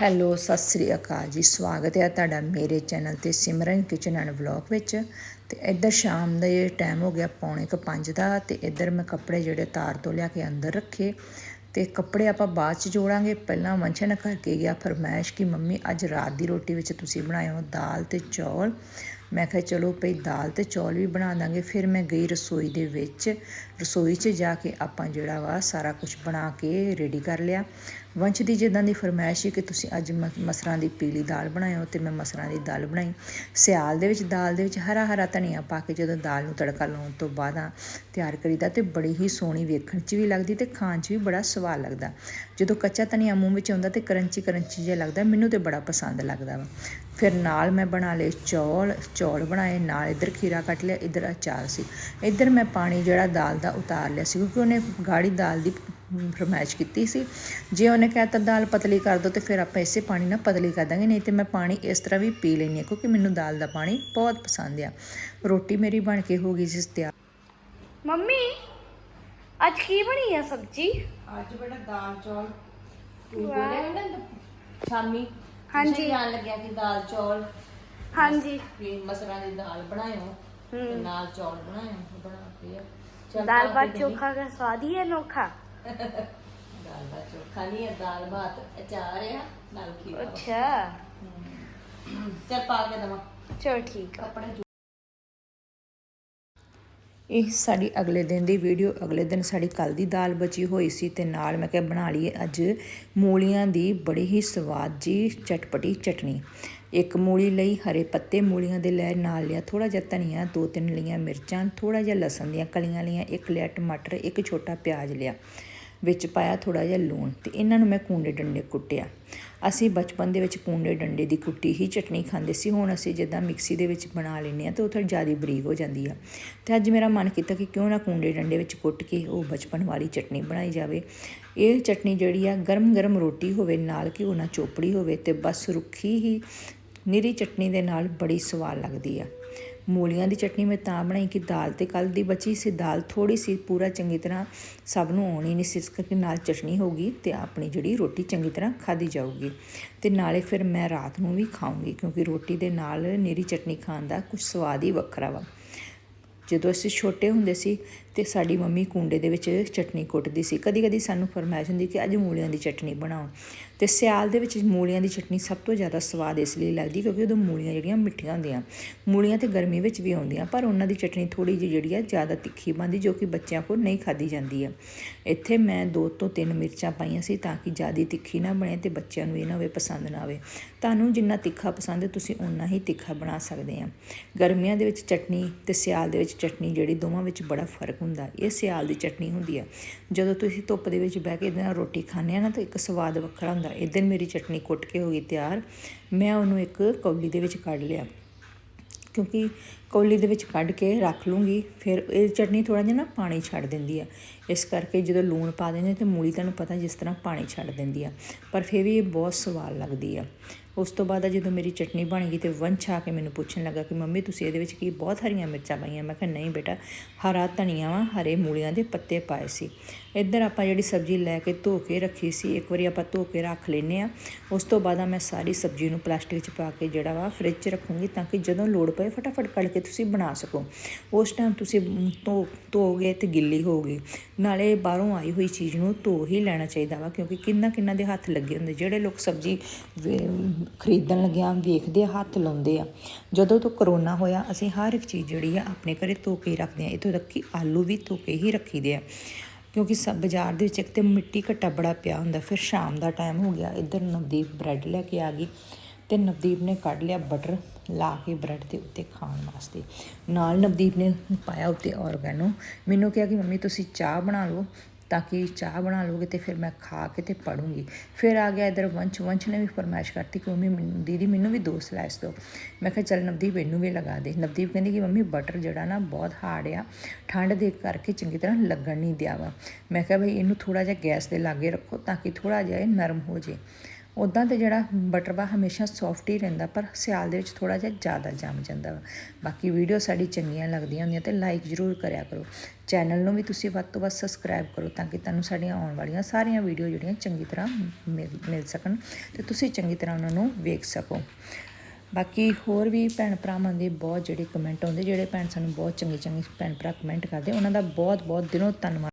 Hello, Sat Sri ਅਕਾਲ ਜੀ। ਸਵਾਗਤ ਹੈ ਤੁਹਾਡਾ ਮੇਰੇ ਚੈਨਲ ਤੇ ਸਿਮਰਨ ਕਿਚਨ ਐਂਡ ਵਲੌਗ ਵਿੱਚ। ਤੇ ਇੱਧਰ ਸ਼ਾਮ ਦਾ ਇਹ ਟਾਈਮ ਹੋ ਗਿਆ ਪੌਣੇ ਕੁ ਪੰਜ ਦਾ ਤੇ ਇੱਧਰ ਮੈਂ ਕੱਪੜੇ ਜਿਹੜੇ ਤਾਰ ਤੋਂ ਲਿਆ ਕੇ ਅੰਦਰ ਰੱਖੇ। ਤੇ ਕੱਪੜੇ ਆਪਾਂ ਬਾਅਦ ਚ ਜੋੜਾਂਗੇ। ਪਹਿਲਾਂ ਵੰਸ਼ਨ ਕਰਕੇ ਗਿਆ। ਫਰਮਾਇਸ਼ ਕਿ ਮੰਮੀ, ਅੱਜ ਰਾਤ ਦੀ ਰੋਟੀ ਵਿੱਚ ਤੁਸੀਂ ਬਣਾਇਓ ਦਾਲ ਤੇ ਚੌਲ। ਮੈਂ ਕਿਹਾ ਚਲੋ ਭਈ ਦਾਲ ਤੇ ਚੌਲ ਵੀ ਬਣਾ ਦਾਂਗੇ। ਫਿਰ ਮੈਂ ਗਈ ਰਸੋਈ ਦੇ ਵਿੱਚ। ਰਸੋਈ 'ਚ ਜਾ ਕੇ ਆਪਾਂ ਜਿਹੜਾ ਵਾ ਸਾਰਾ ਕੁਝ ਬਣਾ ਕੇ ਰੈਡੀ ਕਰ ਲਿਆ। ਵੰਸ਼ ਦੀ ਜਿੱਦਾਂ ਦੀ ਫਰਮਾਇਸ਼ ਸੀ ਕਿ ਤੁਸੀਂ ਅੱਜ ਮ- ਮਸਰਾਂ ਦੀ ਪੀਲੀ ਦਾਲ ਬਣਾਇਓ ਤੇ ਮੈਂ ਮਸਰਾਂ ਦੀ ਦਾਲ ਬਣਾਈ। ਸਿਆਲ ਦੇ ਵਿੱਚ, ਦਾਲ ਦੇ ਵਿੱਚ ਹਰਾ ਹਰਾ ਧਨੀਆ ਪਾ ਕੇ ਜਦੋਂ ਦਾਲ ਨੂੰ ਤੜਕਾ ਲਾਉਣ ਤੋਂ ਬਾਅਦ ਆ ਤਿਆਰ ਕਰੀਦਾ ਤੇ ਬੜੀ ਹੀ ਸੋਹਣੀ ਵੇਖਣ 'ਚ ਵੀ ਲੱਗਦੀ ਤੇ ਖਾਣ 'ਚ ਵੀ ਬੜਾ ਸਵਾਦ ਲੱਗਦਾ। ਜਦੋਂ ਕੱਚਾ ਧਨੀਆ ਮੂੰਹ ਵਿੱਚ ਆਉਂਦਾ ਤੇ ਕਰੰਚੀ ਕਰੰਚੀ ਜਿਹਾ ਲੱਗਦਾ, ਮੈਨੂੰ ਤੇ ਬੜਾ ਪਸੰਦ ਲੱਗਦਾ ਵਾ। ਫਿਰ ਨਾਲ ਮੈਂ ਬਣਾ ਲਏ ਚੌਲ ਚੌਲ ਬਣਾਏ ਨਾਲ ਇੱਧਰ ਖੀਰਾ ਕੱਟ ਲਿਆ ਇੱਧਰ ਅਚਾਰ ਸੀ। ਇੱਧਰ ਮੈਂ ਪਾਣੀ ਜਿਹੜਾ ਦਾਲ ਦਾ ਉਤਾਰ ਲਿਆ ਸੀ ਕਿਉਂਕਿ ਉਹਨੇ ਗਾੜੀ ਦਾਲ ਦੀ ਫਰਮਾਇਸ਼ ਕੀਤੀ ਸੀ। ਜੇ ਉਹਨੇ ਕਹਿਤਾ ਦਾਲ ਪਤਲੀ ਕਰ ਦਿਓ ਤੇ ਫਿਰ ਆਪਾਂ ਇਸੇ ਪਾਣੀ ਨਾਲ ਪਤਲੀ ਕਰ ਦਾਂਗੇ ਨਹੀਂ ਤੇ ਮੈਂ ਪਾਣੀ ਇਸ ਤਰ੍ਹਾਂ ਵੀ ਪੀ ਲੈਂਦੀ ਹਾਂ ਕਿਉਂਕਿ ਮੈਨੂੰ ਦਾਲ ਦਾ ਪਾਣੀ ਬਹੁਤ ਪਸੰਦ ਆ। ਰੋਟੀ ਮੇਰੀ ਬਣ ਕੇ ਹੋ ਗਈ ਸੀ ਤਿਆਰ। ਮੰਮੀ ਅੱਜ ਕੀ ਬਣੀ ਆ ਸਬਜੀ? ਅੱਜ ਬੜਾ ਦਾਲ ਚੌਲ। ਵਾਹ। ਸ਼ਾਮੀ ਹਾਂਜੀ। ਜਾਣ ਲੱਗਿਆ ਕਿ ਦਾਲ ਚੌਲ ਹਾਂਜੀ। ਵੀ ਮਸਰਾਂ ਦੀ ਦਾਲ ਬਣਾਇਓ ਤੇ ਨਾਲ ਚੌਲ ਬਣਾਇਓ ਬਣਾਤੇ ਆ। ਚੱਲ ਦਾਲ ਭਾਤ ਕੇ ਚੋਖਾ ਦਾ ਸਵਾਦ ਹੀ ਹੈ ਨੋਖਾ ਦਾਲ ਦਾ ਚੋਖਾ ਨਹੀਂ ਹੈ ਦਾਲ ਭਾਤ ਅਚਾਰ ਆ ਨਾਲ ਖੀਰਾ। ਅੱਛਾ। ਚੱਲ ਪਾ ਕੇ ਦਵਾ। ਚਲੋ ਠੀਕ ਆ। ਕੱਪੜੇ ਇਹ ਸਾਡੀ ਅਗਲੇ ਦਿਨ ਦੀ ਵੀਡੀਓ ਅਗਲੇ ਦਿਨ ਸਾਡੀ ਕੱਲ ਦੀ ਦਾਲ ਬਚੀ ਹੋਈ ਸੀ ਤੇ ਨਾਲ ਮੈਂ ਕਿਹਾ ਬਣਾ ਲਈਏ ਅੱਜ ਮੂਲੀਆਂ ਦੀ ਬੜੀ ਹੀ ਸਵਾਦ ਜੀ ਚਟਪਟੀ ਚਟਨੀ ਇੱਕ ਮੂਲੀ ਲਈ ਹਰੇ ਪੱਤੇ ਮੂਲੀਆਂ ਦੇ ਲੈ ਨਾਲ ਲਿਆ ਥੋੜਾ ਜਿਹਾ ਧਨੀਆ, ਦੋ ਤਿੰਨ ਲੀਆਂ ਮਿਰਚਾਂ ਥੋੜਾ ਜਿਹਾ ਲਸਣ ਦੀਆਂ ਕਲੀਆਂ ਲੀਆਂ ਇੱਕ ਲਿਆ ਟਮਾਟਰ, ਇੱਕ ਛੋਟਾ ਪਿਆਜ਼ ਲਿਆ। ਵਿੱਚ ਪਾਇਆ ਥੋੜਾ ਜਿਹਾ ਲੂਣ ਤੇ ਇਹਨਾਂ ਨੂੰ ਮੈਂ ਕੂੰਡੇ ਡੰਡੇ ਕੁੱਟਿਆ। ਅਸੀਂ ਬਚਪਨ ਦੇ ਵਿੱਚ ਕੂੰਡੇ ਡੰਡੇ ਦੀ ਕੁੱਟੀ ਹੀ ਚਟਨੀ ਖਾਂਦੇ ਸੀ। ਹੁਣ ਅਸੀਂ ਜਿੱਦਾਂ ਮਿਕਸੀ ਦੇ ਵਿੱਚ ਬਣਾ ਲੈਂਦੇ ਆ ਤਾਂ ਉਹ ਥੋੜੀ ਜ਼ਿਆਦਾ ਬਰੀਕ ਹੋ ਜਾਂਦੀ ਆ। ਤੇ ਅੱਜ ਮੇਰਾ ਮਨ ਕੀਤਾ ਕਿ ਕਿਉਂ ਨਾ ਕੂੰਡੇ ਡੰਡੇ ਵਿੱਚ ਕੁੱਟ ਕੇ ਉਹ ਬਚਪਨ ਵਾਲੀ ਚਟਨੀ ਬਣਾਈ ਜਾਵੇ। ਇਹ ਚਟਨੀ ਜਿਹੜੀ ਆ ਗਰਮ ਗਰਮ ਰੋਟੀ ਹੋਵੇ, ਨਾਲ ਕਿ ਉਹ ਨਾ ਚੋਪੜੀ ਹੋਵੇ ਤੇ ਬਸ ਰੁੱਖੀ ਹੀ ਨਿਰੀ ਚਟਨੀ ਦੇ ਨਾਲ ਬੜੀ ਸਵਾਦ ਲੱਗਦੀ ਆ। ਮੂਲੀਆਂ ਦੀ ਚਟਨੀ ਮੈਂ ਤਾਂ ਬਣਾਈ ਕਿ ਦਾਲ ਤੇ ਕੱਲ ਦੀ ਬਚੀ ਸੀ। ਦਾਲ ਥੋੜੀ ਸੀ, ਪੂਰਾ ਚੰਗੀ ਤਰ੍ਹਾਂ ਸਭ ਨੂੰ ਆਉਣੀ ਨਹੀਂ ਸੀ, ਇਸ ਕਰਕੇ ਨਾਲ ਚਟਨੀ ਹੋਗੀ ਤੇ ਆਪਣੀ ਜਿਹੜੀ ਰੋਟੀ ਚੰਗੀ ਤਰ੍ਹਾਂ ਖਾਦੀ ਜਾਊਗੀ ਤੇ ਨਾਲੇ ਫਿਰ ਮੈਂ ਰਾਤ ਨੂੰ ਵੀ ਖਾਊਂਗੀ ਕਿਉਂਕਿ ਰੋਟੀ ਦੇ ਨਾਲ ਨੇਰੀ ਚਟਨੀ ਖਾਣ ਦਾ ਕੁਝ ਸਵਾਦ ਹੀ ਵੱਖਰਾ ਵਾ। ਜਦੋਂ ਅਸੀਂ ਛੋਟੇ ਹੁੰਦੇ ਸੀ ਤੇ ਸਾਡੀ ਮੰਮੀ ਕੁੰਡੇ ਦੇ ਵਿੱਚ ਚਟਨੀ ਕੁੱਟਦੀ ਸੀ। ਕਦੀ ਕਦੀ ਸਾਨੂੰ ਫਰਮਾਇਸ਼ ਹੁੰਦੀ ਕਿ ਅੱਜ ਮੂਲੀਆਂ ਦੀ ਚਟਨੀ ਬਣਾਓ। ਤੇ ਸਿਆਲ ਦੇ ਵਿੱਚ ਮੂਲੀਆਂ ਦੀ ਚਟਨੀ ਸਭ ਤੋਂ ਜ਼ਿਆਦਾ ਸਵਾਦ ਇਸ ਲਈ ਲੱਗਦੀ ਕਿਉਂਕਿ ਉਦੋਂ ਮੂਲੀਆਂ ਜਿਹੜੀਆਂ ਮਿੱਠੀਆਂ ਹੁੰਦੀਆਂ। ਮੂਲੀਆਂ ਤੇ ਗਰਮੀ ਵਿੱਚ ਵੀ ਆਉਂਦੀਆਂ, ਪਰ ਉਹਨਾਂ ਦੀ ਚਟਨੀ ਥੋੜੀ ਜਿਹੀ ਜਿਹੜੀ ਆ ਜ਼ਿਆਦਾ ਤਿੱਖੀ ਬਣਦੀ ਜੋ ਕਿ ਬੱਚਿਆਂ ਕੋਲ ਨਹੀਂ ਖਾਦੀ ਜਾਂਦੀ ਆ। ਇੱਥੇ ਮੈਂ ਦੋ ਤੋਂ ਤਿੰਨ ਮਿਰਚਾਂ ਪਾਈਆਂ ਸੀ ਤਾਂ ਕਿ ਜ਼ਿਆਦਾ ਤਿੱਖੀ ਨਾ ਬਣੇ ਤੇ ਬੱਚਿਆਂ ਨੂੰ ਇਹ ਨਾ ਹੋਵੇ ਪਸੰਦ ਨਾ ਆਵੇ। ਤੁਹਾਨੂੰ ਜਿੰਨਾ ਤਿੱਖਾ ਪਸੰਦ ਹੈ, ਤੁਸੀਂ ਓਨਾ ਹੀ ਤਿੱਖਾ ਬਣਾ ਸਕਦੇ ਆ। ਗਰਮੀਆਂ ਦੇ ਵਿੱਚ ਚਟਨੀ ਤੇ ਸਿਆਲ ਦੇ ਵਿੱਚ ਚਟਨੀ ਜਿਹੜੀ ਦੋਵਾਂ ਵਿੱਚ ਬੜਾ ਫ਼ਰਕ ਹੁੰਦਾ, ਇਹ ਸਿਆਲ ਦੀ ਚਟਨੀ ਹੁੰਦੀ ਆ। ਜਦੋਂ ਤੁਸੀਂ ਧੁੱਪ ਦੇ ਵਿੱਚ ਬਹਿ ਕੇ ਇਹਦੇ ਨਾਲ ਰੋਟੀ ਖਾਂਦੇ ਆ ਨਾ, ਤਾਂ ਇੱਕ ਸਵਾਦ ਵੱਖਰਾ ਹੁੰਦਾ। ਇਦਾਂ ਮੇਰੀ ਚਟਨੀ ਕੁੱਟ ਕੇ ਹੋ ਗਈ ਤਿਆਰ। ਮੈਂ ਉਹਨੂੰ ਇੱਕ ਕੌਲੀ ਦੇ ਵਿੱਚ ਕੱਢ ਲਿਆ। ਕਿਉਂਕਿ ਕੌਲੀ ਦੇ ਵਿੱਚ ਕੱਢ ਕੇ ਰੱਖ ਲੂੰਗੀ, ਫਿਰ ਇਹ ਚਟਨੀ ਥੋੜਾ ਜਿਹਾ ਨਾ ਪਾਣੀ ਛੱਡ ਦਿੰਦੀ ਆ। ਇਸ ਕਰਕੇ ਜਦੋਂ ਲੂਣ ਪਾ ਦਿੰਦੇ ਤੇ ਮੂਲੀ ਤੁਹਾਨੂੰ ਪਤਾ ਜਿਸ ਤਰ੍ਹਾਂ ਪਾਣੀ ਛੱਡ ਦਿੰਦੀ ਆ। ਪਰ ਫਿਰ ਵੀ ਇਹ ਬਹੁਤ ਸਵਾਦ ਲੱਗਦੀ ਆ। ਉਸ ਤੋਂ ਬਾਅਦ ਜਦੋਂ ਮੇਰੀ ਚਟਨੀ ਬਣ ਗਈ ਤੇ ਵੰਸ਼ ਆ ਕੇ ਮੈਨੂੰ ਪੁੱਛਣ ਲੱਗਾ ਕਿ ਮੰਮੀ, ਤੁਸੀਂ ਇਹਦੇ ਵਿੱਚ ਕੀ ਬਹੁਤ ਹਰੀਆਂ ਮਿਰਚਾਂ ਪਾਈਆਂ? ਮੈਂ ਕਿਹਾ, ਨਹੀਂ ਬੇਟਾ, ਹਰਾ ਧਨੀਆ ਵਾ, ਹਰੇ ਮੂਲੀਆਂ ਦੇ ਪੱਤੇ ਪਾਏ ਸੀ। ਇੱਧਰ ਆਪਾਂ ਜਿਹੜੀ ਸਬਜ਼ੀ ਲੈ ਕੇ ਧੋ ਕੇ ਰੱਖੀ ਸੀ, ਇੱਕ ਵਾਰੀ ਆਪਾਂ ਧੋ ਕੇ ਰੱਖ ਲੈਨੇ ਆ ਉਸ ਤੋਂ ਬਾਅਦ ਮੈਂ ਸਾਰੀ ਸਬਜ਼ੀ ਨੂੰ ਪਲਾਸਟਿਕ 'ਚ ਪਾ ਕੇ ਜਿਹੜਾ ਵਾ ਫ੍ਰਿਜ 'ਚ ਰੱਖੂੰਗੀ ਤਾਂ ਕਿ ਜਦੋਂ ਲੋੜ ਪਏ ਫਟਾਫਟ ਕੱਢ ਕੇ ਤੁਸੀਂ ਬਣਾ ਸਕੋ। ਉਸ ਟਾਈਮ ਤੁਸੀਂ ਧੋ ਧੋਗੇ ਤੇ ਗਿੱਲੀ ਹੋਊਗੀ। ਨਾਲੇ ਬਾਹਰੋਂ ਆਈ ਹੋਈ ਚੀਜ਼ ਨੂੰ ਧੋ ਹੀ ਲੈਣਾ ਚਾਹੀਦਾ ਵਾ, ਕਿਉਂਕਿ ਕਿੰਨਾ ਕਿੰਨਾ ਦੇ ਹੱਥ ਲੱਗੇ ਹੁੰਦੇ। ਜਿਹੜੇ ਲੋਕ ਸਬਜ਼ੀ ਖਰੀਦਣ ਲੱਗਿਆ, ਵੇਖਦੇ ਆ, ਹੱਥ ਲਾਉਂਦੇ ਆ। ਜਦੋਂ ਤੋਂ ਕਰੋਨਾ ਹੋਇਆ, ਅਸੀਂ ਹਰ ਇੱਕ ਚੀਜ਼ ਜਿਹੜੀ ਆ ਆਪਣੇ ਘਰੇ ਧੋ ਕੇ ਹੀ ਰੱਖਦੇ ਆ। ਇੱਥੋਂ ਤੱਕ ਕਿ ਆਲੂ ਵੀ ਧੋ ਕੇ ਹੀ ਰੱਖੀਦੇ ਆ। ਕਿਉਂਕਿ ਸਭ ਬਾਜ਼ਾਰ ਦੇ ਵਿੱਚ ਇੱਕ ਤੇ ਮਿੱਟੀ ਘੱਟਾ ਬੜਾ ਪਿਆ ਹੁੰਦਾ। ਫਿਰ ਸ਼ਾਮ ਦਾ ਟਾਈਮ ਹੋ ਗਿਆ, ਇੱਧਰ ਨਵਦੀਪ ਬ੍ਰੈਡ ਲੈ ਕੇ ਆ ਗਈ। ਤੇ ਨਵਦੀਪ ਨੇ ਕੱਢ ਲਿਆ ਬਟਰ ਲਾ ਕੇ ਬ੍ਰੈਡ ਦੇ ਉੱਤੇ ਖਾਣ ਵਾਸਤੇ। ਨਾਲ ਨਵਦੀਪ ਨੇ ਪਾਇਆ ਉੱਤੇ ਔਰਗੈਨੋ ਮੈਨੂੰ ਕਿਹਾ ਕਿ ਮੰਮੀ ਤੁਸੀਂ ਚਾਹ ਬਣਾ ਲਓ, ਤਾਂ ਕਿ ਚਾਹ ਬਣਾ ਲੋਗੇ ਤੇ ਫਿਰ ਮੈਂ ਖਾ ਕੇ ਤੇ ਪੜੂੰਗੀ ਫਿਰ ਆ ਗਿਆ ਇਧਰ ਵੰਸ਼ ਵੰਸ਼ ਨੇ ਵੀ ਫਰਮਾਇਸ਼ ਕਰਤੀ ਕਿ ਮੰਮੀ ਮੈਨੂੰ- ਦੀਦੀ ਮੈਨੂੰ ਵੀ ਦੋ ਸਲਾਈਸ ਦਿਓ। ਮੈਂ ਕਿਹਾ ਚੱਲ ਨਵਦੀਪ ਇਹਨੂੰ ਵੀ ਲਗਾ ਦੇ। ਨਵਦੀਪ ਕਹਿੰਦੀ ਕਿ ਮੰਮੀ ਬਟਰ ਜਿਹੜਾ ਨਾ ਬਹੁਤ ਹਾਰਡ ਆ, ਠੰਡ ਦੇ ਕਰਕੇ ਚੰਗੀ ਤਰ੍ਹਾਂ ਲੱਗਣ ਨਹੀਂ ਦਿਆ ਵਾ। ਮੈਂ ਕਿਹਾ ਭਈ ਇਹਨੂੰ ਥੋੜਾ ਜਿਹਾ ਗੈਸ ਦੇ ਲਾਗੇ ਰੱਖੋ ਤਾਂ ਕਿ ਥੋੜਾ ਜਿਹਾ ਇਹ ਨਰਮ ਹੋ ਜੇ ਉਦਾਂ ਤੇ ਜਿਹੜਾ ਬਟਰ ਵਾ ਹਮੇਸ਼ਾ ਸੌਫਟ ਹੀ ਰਹਿੰਦਾ, ਪਰ ਸਿਆਲ ਦੇ ਵਿੱਚ ਥੋੜਾ ਜਿਹਾ ਜ਼ਿਆਦਾ ਜੰਮ ਜਾਂਦਾ ਵਾ। ਬਾਕੀ ਵੀਡੀਓ ਸਾਡੀ ਚੰਗੀਆਂ ਲੱਗਦੀਆਂ ਹੁੰਦੀਆਂ ਤੇ ਲਾਈਕ ਜ਼ਰੂਰ ਕਰਿਆ ਕਰੋ। ਚੈਨਲ ਨੂੰ ਵੀ ਤੁਸੀਂ ਵੱਧ ਤੋਂ ਵੱਧ ਸਬਸਕ੍ਰਾਈਬ ਕਰੋ ਤਾਂ ਕਿ ਤੁਹਾਨੂੰ ਸਾਡੀਆਂ ਆਉਣ ਵਾਲੀਆਂ ਸਾਰੀਆਂ ਵੀਡੀਓ ਜਿਹੜੀਆਂ ਚੰਗੀ ਤਰ੍ਹਾਂ ਮਿਲ ਮਿਲ ਸਕਣ ਤੇ ਤੁਸੀਂ ਚੰਗੀ ਤਰ੍ਹਾਂ ਉਹਨਾਂ ਨੂੰ ਵੇਖ ਸਕੋ। ਬਾਕੀ ਹੋਰ ਵੀ ਭੈਣ ਭਰਾਵਾਂ ਦੇ ਬਹੁਤ ਜਿਹੜੇ ਕਮੈਂਟ ਆਉਂਦੇ, ਜਿਹੜੇ ਭੈਣ ਸਾਨੂੰ ਬਹੁਤ ਚੰਗੇ ਚੰਗੇ ਭੈਣ ਭਰਾ ਕਮੈਂਟ ਕਰਦੇ, ਉਹਨਾਂ ਦਾ ਬਹੁਤ ਬਹੁਤ ਦਿਨੋਂ ਧੰਨਵਾਦ।